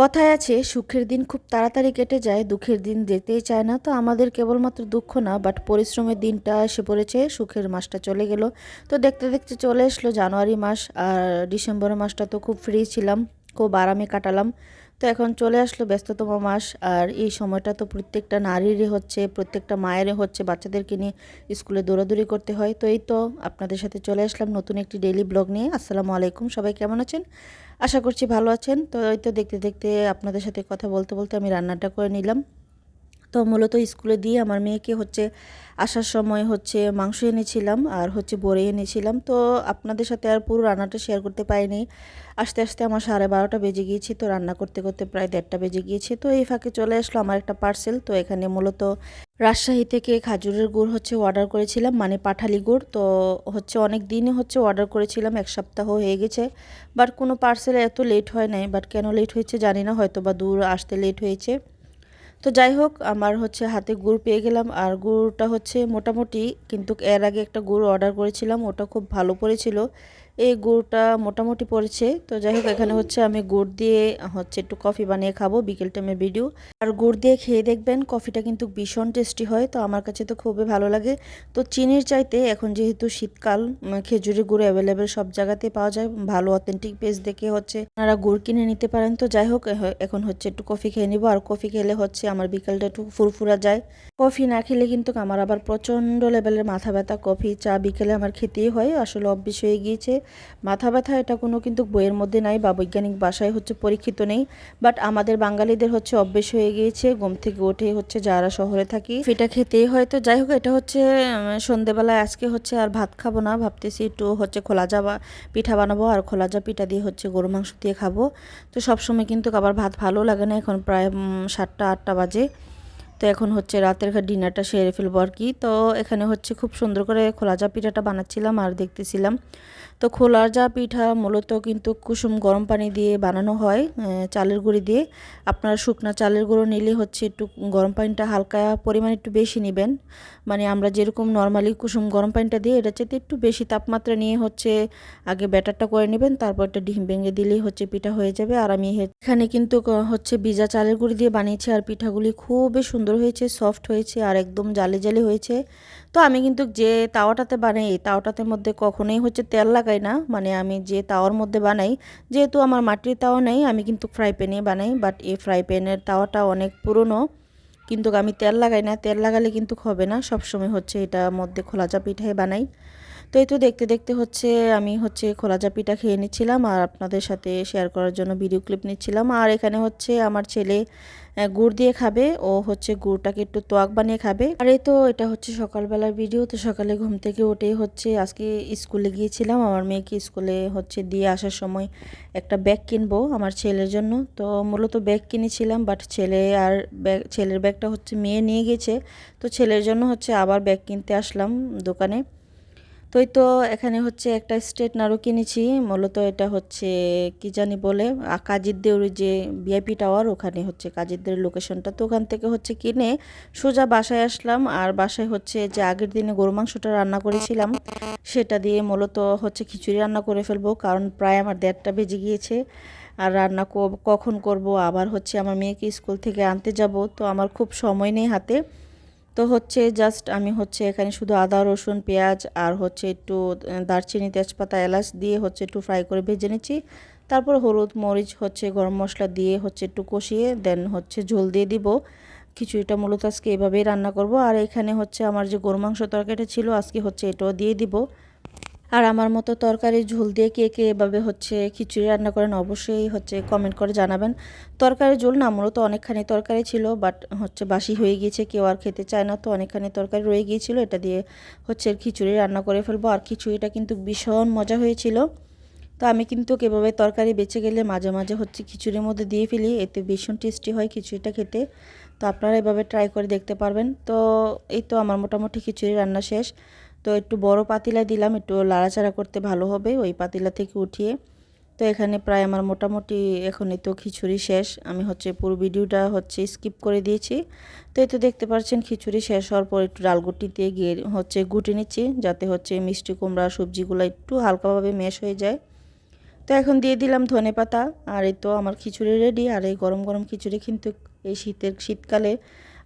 কথায় আছে, সুখের দিন খুব তাড়াতাড়ি কেটে যায়, দুঃখের দিন যেতেই চায় না। তো আমাদের কেবলমাত্র দুঃখ না বাট পরিশ্রমের দিনটা এসে পড়েছে, সুখের মাসটা চলে গেল। তো দেখতে দেখতে চলে আসলো জানুয়ারি মাস, আর ডিসেম্বর মাসটা তো খুব ফ্রি ছিলাম, খুব আরামে কাটালাম। তো এখন চলে আসলো ব্যস্ততম মাস আর এই সময়টা তো প্রত্যেকটা নারীরই হচ্ছে, প্রত্যেকটা মায়েরই হচ্ছে, বাচ্চাদেরকে নিয়ে স্কুলে দৌড়াদৌড়ি করতে হয়। তো এই তো আপনাদের সাথে চলে আসলাম নতুন একটি ডেইলি ব্লগ নিয়ে। আসসালামু আলাইকুম, সবাই কেমন আছেন? আশা করছি ভালো আছেন। তো এই তো দেখতে দেখতে আপনাদের সাথে কথা বলতে বলতে আমি রান্নাটা করে নিলাম। তো মূলত স্কুলে দিয়ে আমার মেয়েকে হচ্ছে আসার সময় হচ্ছে মাংস এনেছিলাম আর হচ্ছে বড়ি এনেছিলাম। তো আপনাদের সাথে আর পুরো রান্নাটা শেয়ার করতে পারিনি। আস্তে আস্তে আমার সাড়ে বারোটা বেজে গিয়েছে, তো রান্না করতে করতে প্রায় দেড়টা বেজে গিয়েছে। তো এই ফাঁকে চলে আসলো আমার একটা পার্সেল তো এখানে মূলত রাজশাহী থেকে খাজুরের গুড় হচ্ছে অর্ডার করেছিলাম মানে পাঠালি গুড়। তো হচ্ছে অনেক দিনই হচ্ছে অর্ডার করেছিলাম, এক সপ্তাহ হয়ে গেছে। বাট কোনো পার্সেলে এত লেট হয় নাই বাট কেন লেট হয়েছে জানি না হয়তো বা দূর আসতে লেট হয়েছে। তো যাই হোক আমার হচ্ছে হাতে গুড় পেয়ে গেলাম। আর গুড়টা হচ্ছে মোটামুটি, কিন্তু এর আগে একটা গুড় অর্ডার করেছিলাম, ওটা খুব ভালো পড়েছিল। এই গুড়টা মোটামুটি পড়েছে। তো যাই হোক, এখানে হচ্ছে আমি গুড় দিয়ে হচ্ছে একটু কফি বানিয়ে খাব বিকেল টাইমের ভিডিও। আর গুড় দিয়ে খেয়ে দেখবেন কফিটা কিন্তু ভীষণ টেস্টি হয়, তো আমার কাছে তো খুবই ভালো লাগে। তো চিনির চাইতে এখন যেহেতু শীতকাল খেজুরের গুড় অ্যাভেলেবেল সব জায়গাতে পাওয়া যায়, ভালো অথেন্টিক পেজ দেখে হচ্ছে আপনারা গুড় কিনে নিতে পারেন। তো যাই হোক এখন হচ্ছে একটু কফি খেয়ে নিব। আর কফি খেলে হচ্ছে আমার বিকালটা একটু ফুরফুরা যায়। কফি না খেলে কিন্তু আমার আবার প্রচণ্ড লেভেলের মাথা ব্যথা, কফি, চা বিকেলে আমার খেতেই হয়। আসলে অভ্যেস হয়ে গিয়েছে। মাথা ব্যথা এটা কোনো কিন্তু বইয়ের মধ্যে নাই বা বৈজ্ঞানিক বাসায় হচ্ছে পরীক্ষিত নেই। বাট আমাদের বাঙালিদের হচ্ছে অভ্যেস হয়ে গিয়েছে, ঘুম থেকে উঠে হচ্ছে যারা শহরে থাকি, সেটা খেতেই হয়। তো যাই হোক, এটা হচ্ছে সন্ধেবেলায় আজকে হচ্ছে আর ভাত খাব না, ভাবতেছি একটু হচ্ছে খোলা যাবা পিঠা বানাবো আর খোলা যা পিঠা দিয়ে হচ্ছে গরু মাংস দিয়ে খাব। তো সবসময় কিন্তু আবার ভাত ভালো লাগে না, এখন প্রায় সাতটা, আটটা বাজে। তো এখন হচ্ছে রাতের ডিনারটা সেরে ফেলব আর কি। তো এখানে হচ্ছে খুব সুন্দর করে খোলা যা পিঠাটা বানাচ্ছিলাম আর দেখতেছিলাম। তো খোলার যা পিঠা, মূলত কিন্তু কুসুম গরম পানি দিয়ে বানানো হয় চালের গুঁড়ি দিয়ে। আপনারা শুকনা চালের গুঁড়ো নিলে হচ্ছে একটু গরম পানিটা হালকা পরিমাণ একটু বেশি নেবেন। মানে আমরা যেরকম নর্মালি কুসুম গরম পানিটা দিয়ে এটা চাইতে একটু বেশি তাপমাত্রা নিয়ে হচ্ছে আগে ব্যাটারটা করে নেবেন, তারপর একটা ডিম ভেঙে দিলেই হচ্ছে পিঠা হয়ে যাবে। আর আমি এখানে কিন্তু হচ্ছে ভিজা চালের গুঁড়ি দিয়ে বানিয়েছি, আর পিঠাগুলি খুবই সুন্দর হয়েছে, সফট হয়েছে, আর একদম জালে জালে হয়েছে। তো আমি কিন্তু যে তাওয়াটাতে বানাই তাওয়াটাতে মধ্যে কখনোই হচ্ছে তেল লাগাই না। মানে আমি যে তাওয়ার মধ্যে বানাই, যেহেতু আমার মাটির তাওয়া নেই, আমি কিন্তু ফ্রাই প্যানে বানাই বাট এই ফ্রাই প্যানের তাওয়াটা অনেক পুরনো। কিন্তু আমি তেল লাগাই না, তেল লাগালে কিন্তু হবে না। সবসময় হচ্ছে এটা মধ্যে খোলা চা বানাই। তো এই তো দেখতে দেখতে হচ্ছে আমি হচ্ছে খোলা পিঠা খেয়ে নিচ্ছিলাম আর আপনাদের সাথে শেয়ার করার জন্য ভিডিও ক্লিপ নিচ্ছিলাম। আর এখানে হচ্ছে আমার ছেলে গুড় দিয়ে খাবে, ও হচ্ছে গুড়টাকে একটু তোয়াক বানিয়ে খাবে। আর এই তো এটা হচ্ছে সকালবেলার ভিডিও তো সকালে ঘুম থেকে উঠে হচ্ছে আজকে স্কুলে গিয়েছিলাম। আমার মেয়েকে স্কুলে হচ্ছে দিয়ে আসার সময় একটা ব্যাগ কিনবো আমার ছেলের জন্য। তো মূলত ব্যাগ কিনেছিলাম বাট ছেলে আর ব্যাগ ছেলের ব্যাগটা হচ্ছে মেয়ে নিয়ে গেছে। তো ছেলের জন্য হচ্ছে আবার ব্যাগ কিনতে আসলাম দোকানে। তো এই তো এখানে হচ্ছে একটা স্ট্রেটনারও কিনেছি মূলত এটা হচ্ছে, কি জানি বলে কাজিরদের যে ভিআইপি টাওয়ার ওখানে হচ্ছে কাজিরদের লোকেশনটা তো ওখান থেকে হচ্ছে কিনে সোজা বাসায় আসলাম, আর বাসায় হচ্ছে যে আগের দিনে গরু মাংসটা রান্না করেছিলাম, সেটা দিয়ে মূলত হচ্ছে খিচুড়ি রান্না করে ফেলব, কারণ প্রায় আমার দেড়টা বেজে গিয়েছে। আর রান্না কখন করব, আবার হচ্ছে আমার মেয়েকে স্কুল থেকে আনতে যাব, তো আমার খুব সময় নেই হাতে। তো হচ্ছে জাস্ট আমি হচ্ছে এখানে শুধু আদা, রসুন, পেঁয়াজ আর হচ্ছে একটু দারচিনি, তেজপাতা, এলাচ দিয়ে হচ্ছে একটু ফ্রাই করে ভেজে নিচ্ছি। তারপর হলুদ, মরিচ, হচ্ছে গরম মশলা দিয়ে হচ্ছে একটু কষিয়ে দেন হচ্ছে ঝোল দিয়ে দিব। খিচুড়িটা মূলত আজকে এভাবেই রান্না করব। আর এখানে হচ্ছে আমার যে গরু মাংস তরকারিটা ছিল, আজকে হচ্ছে এটাও দিয়ে দিব। আর আমার মতো তরকারি ঝোল দিয়ে কে কে এভাবে হচ্ছে খিচুড়ি রান্না করেন অবশ্যই হচ্ছে কমেন্ট করে জানাবেন। তরকারি ঝোল না, মূলত অনেকখানি তরকারি ছিল বাট হচ্ছে বাসি হয়ে গিয়েছে, কেউ আর খেতে চায় না, তো অনেকখানি তরকারি রয়ে গিয়েছিল, এটা দিয়ে হচ্ছে খিচুড়ি রান্না করে ফেলব। আর খিচুড়িটা কিন্তু ভীষণ মজা হয়েছিল। তো আমি কিন্তু এভাবে তরকারি বেঁচে গেলে মাঝে মাঝে হচ্ছে খিচুড়ির মধ্যে দিয়ে ফেলি, এতে ভীষণ টেস্টি হয় খিচুড়িটা খেতে। তো আপনারা এভাবে ট্রাই করে দেখতে পারবেন। তো এই তো আমার মোটামুটি খিচুড়ি রান্না শেষ। তো একটু বড় পাতিলা দিলাম, একটু লাড়াচাড়া করতে ভালো হবে ওই পাতিলা থেকে উঠিয়ে। তো এখানে প্রায় আমার মোটামুটি এখনই তো খিচুড়ি শেষ। আমি হচ্ছে পুরো ভিডিওটা হচ্ছে স্কিপ করে দিয়েছি। তো এই তো দেখতে পাচ্ছেন খিচুড়ি শেষ হওয়ার পর একটু ডালগুটিতে গিয়ে হচ্ছে গুটে নিচ্ছি, যাতে হচ্ছে মিষ্টি কুমড়া, সবজিগুলো একটু হালকাভাবে মেশ হয়ে যায়। তো এখন দিয়ে দিলাম ধনে পাতা, আর এই তো আমার খিচুড়ি রেডি আর এই গরম গরম খিচুড়ি কিন্তু এই শীতের, শীতকালে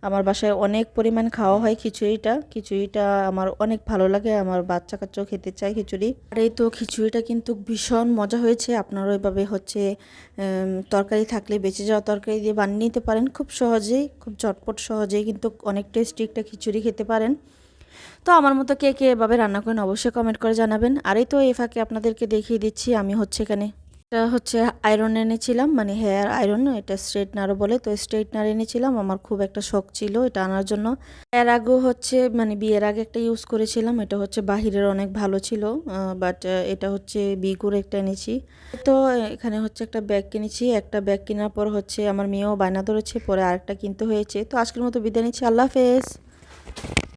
আমার বাসায় অনেক পরিমাণ খাওয়া হয় খিচুড়িটা। খিচুড়িটা আমার অনেক ভালো লাগে, আমার বাচ্চা কাচ্চাও খেতে চায় খিচুড়ি। আর এই তো খিচুড়িটা কিন্তু ভীষণ মজা হয়েছে। আপনারাও এভাবে হচ্ছে তরকারি থাকলে বেঁচে যাওয়া তরকারি দিয়ে বানিয়ে নিতে পারেন। খুব সহজেই, খুব চটপট সহজেই কিন্তু অনেক টেস্টি একটা খিচুড়ি খেতে পারেন। তো আমার মতো কে কে এভাবে রান্না করেন অবশ্যই কমেন্ট করে জানাবেন। আর এই তো এ ফাঁকে আপনাদেরকে দেখিয়ে দিচ্ছি, আমি হচ্ছে এখানে এটা হচ্ছে আয়রন এনেছিলাম মানে হেয়ার আয়রন এটা স্ট্রেটনারও বলে, তো স্ট্রেটনার এনেছিলাম, আমার খুব একটা শখ ছিল এটা আনার জন্য। এর আগেও হচ্ছে মানে বিয়ের আগে একটা ইউজ করেছিলাম, এটা হচ্ছে বাহিরের অনেক ভালো ছিল বাট এটা হচ্ছে বিগুর একটা এনেছি। তো এখানে হচ্ছে একটা ব্যাগ কিনেছি, একটা ব্যাগ কেনার পর হচ্ছে আমার মেয়েও বায়না ধরেছে, পরে আরেকটা কিনতে হয়েছে। তো আজকের মতো বিদায় নিচ্ছি, আল্লাহ হাফেজ।